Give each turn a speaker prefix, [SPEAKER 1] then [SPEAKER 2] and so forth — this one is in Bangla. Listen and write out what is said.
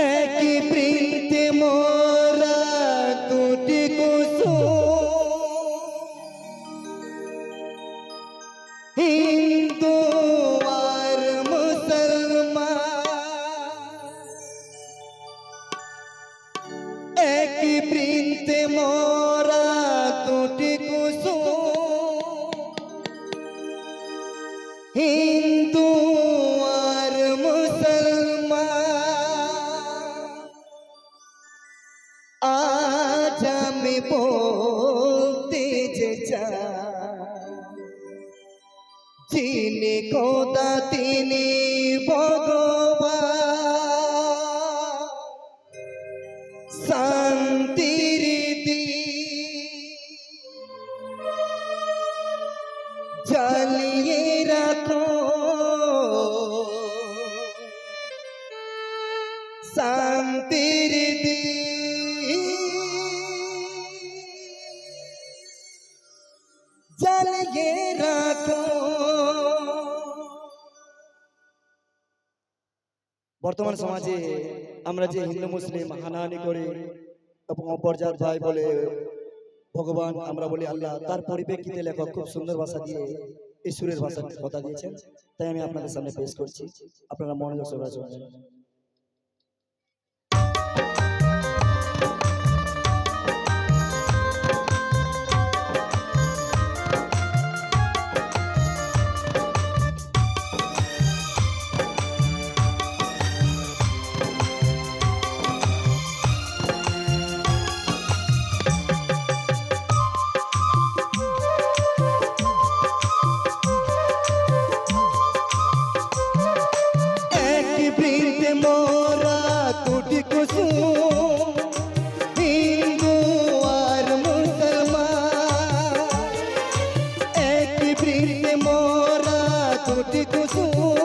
[SPEAKER 1] একই বৃন্তে মোরা দুটি কুসুম। হিন্দু আর মুসলমান। একই বৃন্তে মোরা আজ আমি বলতে যে যিনি খোদা তিনি ভগবান শান্তির দি জ্বালিয়ে রাখো শান্তির দি জ্বালিয়ে রাখো বর্তমান সমাজে আমরা যে হিন্দু মুসলিম হানাহানি করে এবং অপর্যায় ভাই বলে ভগবান আমরা বলি আল্লাহ তার পরিপ্রেক্ষিতে লেখক খুব সুন্দর ভাষা দিয়ে সুরের ভাষা কথা দিয়েছেন। তাই আমি আপনাদের সামনে পেশ করছি। আপনারা মনোযোগ সহকারে বৃন্দে মোরা কোটি কুসুম হিন্দু আর মুসলমান এক বৃন্দে মোরা কোটি কুসুম